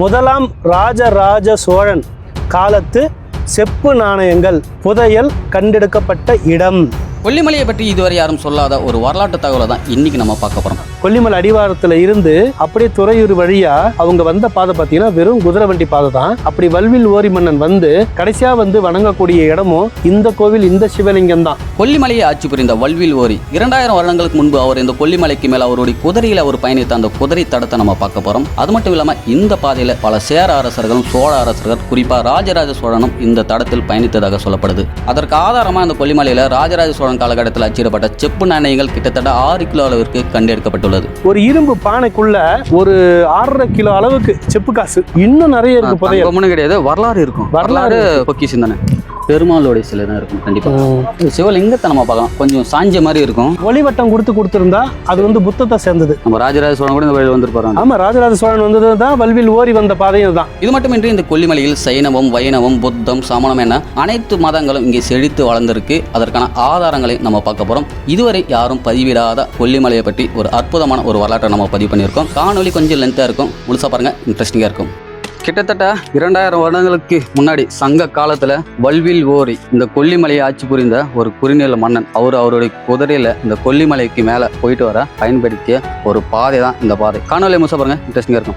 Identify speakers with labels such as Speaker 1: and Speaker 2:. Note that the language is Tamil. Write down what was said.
Speaker 1: முதலாம் ராஜராஜ சோழன் காலத்து செப்பு நாணயங்கள் புதையல் கண்டெடுக்கப்பட்ட இடம்.
Speaker 2: கொல்லிமலையை பற்றி இதுவரை யாரும் சொல்லாத ஒரு வரலாற்று தகவலை தான் இன்னைக்கு நம்ம பார்க்க போறோம்.
Speaker 1: கொல்லிமலை அடிவாரத்துல இருந்து அப்படியே துறையூர் வழியா அவங்க வந்த பாதை பார்த்தீங்கன்னா வெறும் குதிரை வண்டி பாதை தான். அப்படி வல்வில் ஓரி மன்னன் வந்து கடைசியா வந்து வணங்கக்கூடிய இடமும் இந்த கோவில் இந்த சிவலிங்கம் தான்.
Speaker 2: கொல்லிமலையை ஆட்சி புரிந்த வல்வில் ஓரி இரண்டாயிரம் வருடங்களுக்கு முன்பு அவர் இந்த கொல்லிமலைக்கு மேல அவருடைய குதிரையில அவர் பயணித்த அந்த குதிரை தடத்தை நம்ம பார்க்க போறோம். அது மட்டும் இல்லாம இந்த பாதையில பல சேர அரசர்களும் சோழ அரசர்கள் குறிப்பா ராஜராஜ சோழனும் இந்த தடத்தில் பயணித்ததாக சொல்லப்படுது. அதற்கு ஆதாரமா இந்த கொல்லிமலையில ராஜராஜ சோழன் காலகட்டத்தில் அச்சிடப்பட்ட செப்பு நாணயங்கள் கிட்டத்தட்ட ஆறு கிலோ அளவிற்கு கண்டெடுக்கப்பட்டுள்ளது.
Speaker 1: ஒரு இரும்பு பானைக்குள்ள ஒரு ஆறரை கிலோ அளவுக்கு செப்பு காசு. இன்னும் நிறைய இருக்கு
Speaker 2: கிடையாது. வரலாறு இருக்கும்.
Speaker 1: வரலாறு
Speaker 2: வரலாறு பொக்கிஷம் தானே? பெருமாளுடைய சிலை தான் இருக்கும் கண்டிப்பா. இது சிவலிங்கத்தை நம்ம பார்க்கலாம். கொஞ்சம் சாஞ்ச மாதிரி இருக்கும்.
Speaker 1: ஒளிவட்டம் கொடுத்து கொடுத்திருந்தா அது வந்து புத்தத்தை சேர்ந்தது.
Speaker 2: நம்ம ராஜராஜ சோழன் கூட இந்த வழியில் வந்திருப்பாரு
Speaker 1: ஆமா ராஜராஜ சோழன் வந்தது தான் வல்வில் ஓரி வந்த பாதையும் தான்
Speaker 2: இது மட்டுமின்றி இந்த கொல்லிமலையில் சைனவம் வைணவம் புத்தம் சமணம் என அனைத்து மதங்களும் இங்கே செழித்து வளர்ந்திருக்கு. அதற்கான ஆதாரங்களை நம்ம பார்க்க போறோம். இதுவரை யாரும் பதிவிடாத கொல்லிமலையை பற்றி ஒரு அற்புதமான ஒரு வரலாற்றை நம்ம பதிவு பண்ணியிருக்கோம். காணொலி கொஞ்சம் லென்த்தாக இருக்கும். முழுசா பாருங்க. இன்ட்ரெஸ்டிங்காக இருக்கும். கிட்டத்தட்ட இரண்டாயிரம் வருடங்களுக்கு முன்னாடி சங்க காலத்துல வல்வில் ஓரி இந்த கொல்லிமலையை ஆட்சி புரிந்த ஒரு குறுநில மன்னன் அவர் அவருடைய குதிரையில இந்த கொல்லிமலைக்கு மேல போயிட்டு வர பயன்படுத்திய ஒரு பாதை தான் இந்த பாதை. காணொலி முசா பாருங்க இன்ட்ரெஸ்டிங்கா இருக்கும்.